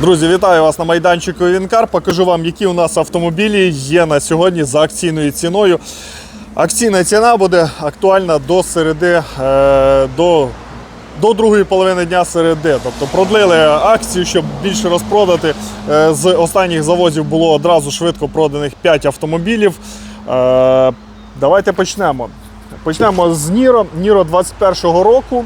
Друзі, вітаю вас на майданчику Вінкар. Покажу вам, які у нас автомобілі є на сьогодні за акційною ціною. Акційна ціна буде актуальна до середи, е, до, до другої половини дня середи. Тобто продлили акцію, щоб більше розпродати. Е, З останніх завозів було одразу швидко проданих 5 автомобілів. Е, Давайте почнемо. Почнемо з Ніро. Ніро 21-го року.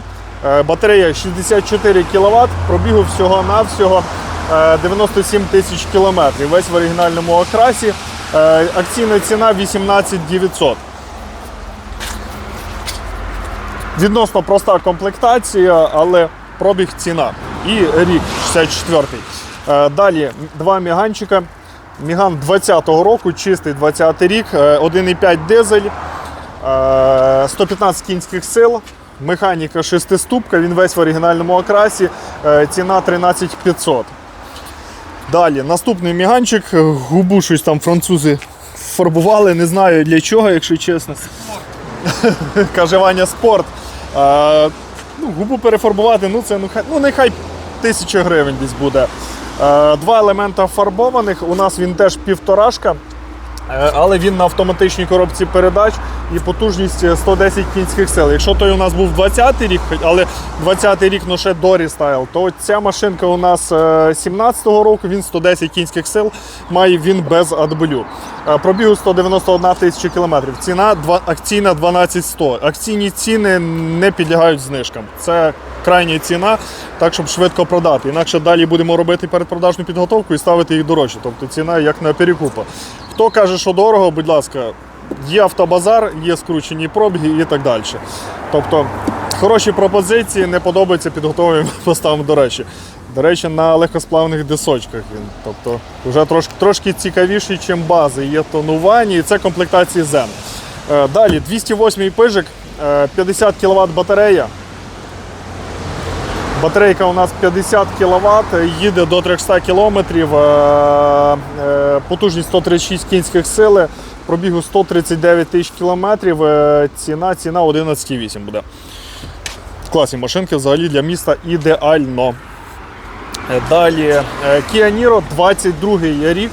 Батарея 64 кВт, пробігу всього-навсього 97 тисяч кілометрів. Весь в оригінальному окрасі. Е, Акційна ціна 18 900. Відносно проста комплектація, але пробіг ціна. І рік 64-й. Е, Далі два міганчика. Міган 20-го року, чистий 20-й рік, е, 1,5 дизель, е, 115 кінських сил, механіка 6-ступка, він весь в оригінальному окрасі, е, ціна 13 500. Далі, наступний міганчик, губу щось там французи фарбували, не знаю для чого, якщо чесно. Каже Ваня спорт. А, ну, губу перефарбувати, ну це ну, хай, ну нехай тисяча гривень десь буде. А, два елемента фарбованих. У нас він теж півторашка. Е, Але він на автоматичній коробці передач і потужність 110 кінських сил. Якщо той у нас був 20-й рік, але 20-й рік ну ще до рестайл, то ця машинка у нас е, 17-го року, він 110 кінських сил, має він без адблю. Е, Пробігу 191 тисяча кілометрів. Ціна акційна 12100. Акційні ціни не підлягають знижкам. Це крайня ціна, так щоб швидко продати. Інакше далі будемо робити передпродажну підготовку і ставити їх дорожче. Тобто ціна як на перекупа. Хто каже, що дорого, будь ласка, є автобазар, є скручені пробіги і так далі. Тобто хороші пропозиції, не подобається, підготовуємо, поставимо до речі. До речі, на легкосплавних дисочках він. Тобто вже трошки, трошки цікавіший, ніж бази. Є тонування і це комплектації Zen. Е, Далі 208 пижик, е, 50 кВт батарея. Батарейка у нас 50 кВт, їде до 300 км, потужність 136 кінських сили, пробігу 139 тисяч кілометрів, е, ціна, ціна 11,8 буде. Класні машинки взагалі для міста ідеально. Е, Далі е, Kia Niro, 22 рік,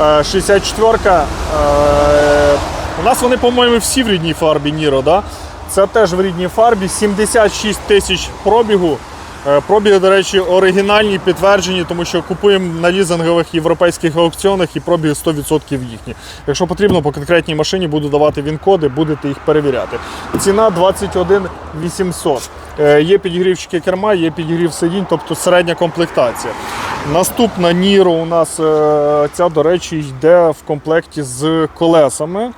е, 64-ка. Е, У нас вони, по-моєму, всі в рідній фарбі Niro, да? Це теж в рідній фарбі, 76 тисяч пробігу. Е, Пробіги, до речі, оригінальні, підтверджені, тому що купуємо на лізингових європейських аукціонах і пробіги 100% їхні. Якщо потрібно, по конкретній машині буду давати він-коди, будете їх перевіряти. Ціна 21 800. Е, Є підігрівчики керма, є підігрів сидінь, тобто середня комплектація. Наступна Niro у нас е, ця, до речі, йде в комплекті з колесами.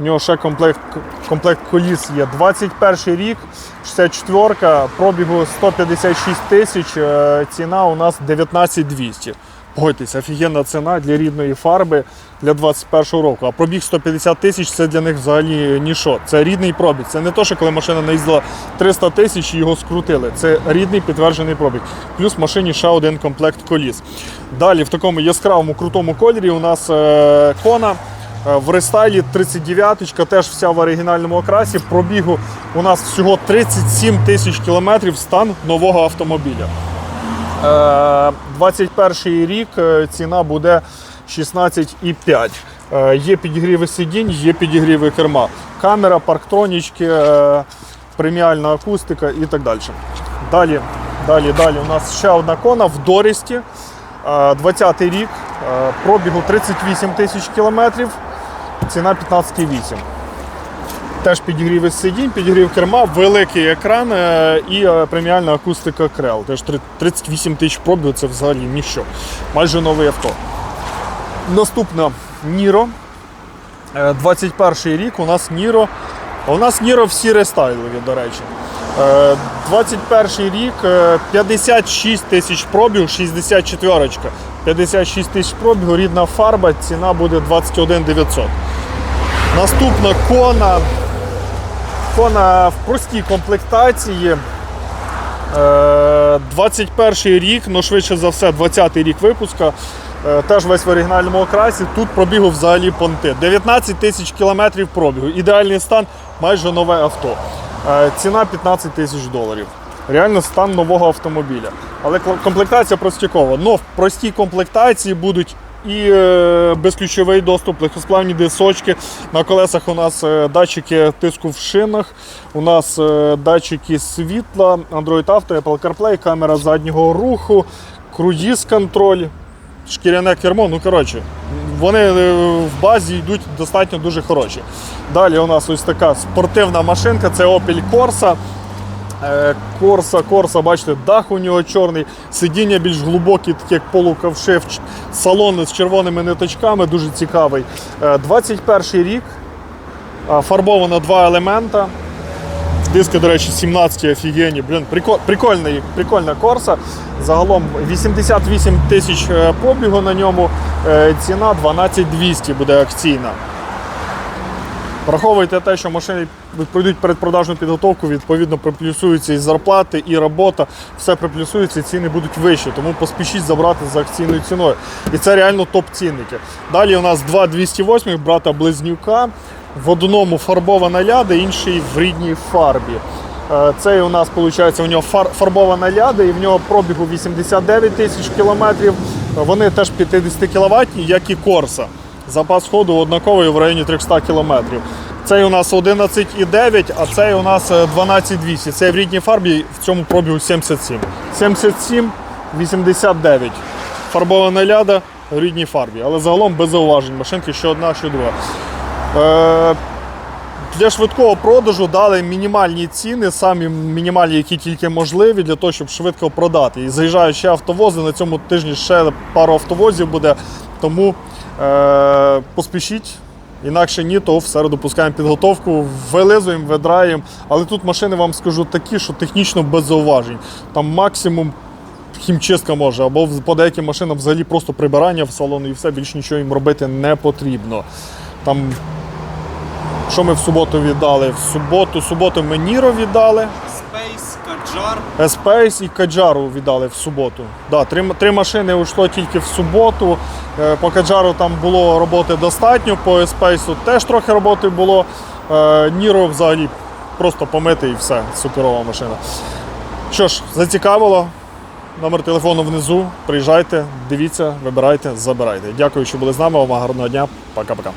У нього ще комплект, комплект коліс є. 21 рік, 64-ка, пробігу 156 тисяч, е, ціна у нас 19 200. Погодьтесь, офігенна ціна для рідної фарби для 21 року. А пробіг 150 тисяч це для них взагалі ніщо. Це рідний пробіг. Це не то, що коли машина наїздила 300 тисяч і його скрутили. Це рідний підтверджений пробіг. Плюс в машині ще один комплект коліс. Далі в такому яскравому крутому кольорі у нас е, кона. Е, В рестайлі 39-ка, теж вся в оригінальному окрасі. Пробігу у нас всього 37 тисяч кілометрів стан нового автомобіля. Е, 21 рік е, ціна буде 16,5. Е, Є підігріви сидінь, є підігріви керма. Камера, парктронічки, е, преміальна акустика і так далі. Далі, далі, далі у нас ще одна кона в Дорісті. 20-й рік, е, пробігу 38 тисяч кілометрів, ціна 15,8. Теж підігрів із сидінь, підігрів керма, великий екран е, і е, преміальна акустика Крел. Теж 38 тисяч пробів, це взагалі ніщо. Майже нове авто. Наступна Ніро. 21 рік у нас Ніро. У нас Ніро всі рестайлові, до речі. Е, 21 рік, е, 56 тисяч пробіг, 64. 56 тисяч пробігу, рідна фарба, ціна буде 21 900. Наступна кона. Кона в простій комплектації. Е, 21 рік, ну швидше за все, 20 рік випуска. Е, Теж весь в оригінальному окрасі. Тут пробігу взагалі понти. 19 тисяч кілометрів пробігу. Ідеальний стан, майже нове авто. Е, Ціна 15 тисяч доларів. Реально стан нового автомобіля. Але комплектація простякова. Но в простій комплектації будуть і е, безключовий доступ, легкосплавні дисочки. На колесах у нас е, датчики тиску в шинах, у нас датчики світла, Android Auto, Apple CarPlay, камера заднього руху, круїз контроль, шкіряне кермо. Ну коротше, вони е, в базі йдуть достатньо дуже хороші. Далі у нас ось така спортивна машинка, це Opel Corsa. Е, Корса, Корса, бачите, дах у нього чорний, сидіння більш глибокі, такі як полуковшив, салон з червоними ниточками, дуже цікавий. Е, 21 рік, фарбовано два елемента. Диски, до речі, 17 офігенні. Блін, прикол, прикольний, прикольна корса. Загалом 88 тисяч е, пробігу на ньому. Е, Ціна 12 200 буде акційна. Враховуйте те, що машини пройдуть передпродажну підготовку, відповідно приплюсуються і зарплати, і робота, все приплюсується, і ціни будуть вищі. Тому поспішіть забрати за акційною ціною. І це реально топ-цінники. Далі у нас два 208 брата близнюка. В одному фарбована ляда, інший в рідній фарбі. Е, Цей у нас виходить, у нього фар- фарбована ляда, і в нього пробігу 89 тисяч кілометрів. Вони теж 50 кВт, як і Корса. Запас ходу однаковий в районі 300 км. Цей у нас 11,9, а цей у нас е, 12,200. Цей в рідній фарбі в цьому пробігу 77. 77, 89. Фарбована ляда в рідній фарбі. Але загалом без зауважень. Машинки що одна, що друга. Е, для швидкого продажу дали мінімальні ціни, самі мінімальні, які тільки можливі, для того, щоб швидко продати. І заїжджають ще автовози. На цьому тижні ще пару автовозів буде. Тому е, поспішіть. Інакше ні, то в середу пускаємо підготовку, вилизуємо, видраємо. Але тут машини вам скажу такі, що технічно без зауважень. Там максимум хімчистка може, або по деяким машинам взагалі просто прибирання в салону і все, більше нічого їм робити не потрібно. Там що ми в суботу віддали? В суботу, суботу ми Ніро віддали, Space, Каджар. Espace і Каджару віддали в суботу. Да, три, три машини йшло тільки в суботу. Е, По Каджару там було роботи достатньо, по Espace теж трохи роботи було. Е, Ніро взагалі просто помити і все. Суперова машина. Що ж, зацікавило. Номер телефону внизу. Приїжджайте, дивіться, вибирайте, забирайте. Дякую, що були з нами. Вам гарного дня. Пока-пока.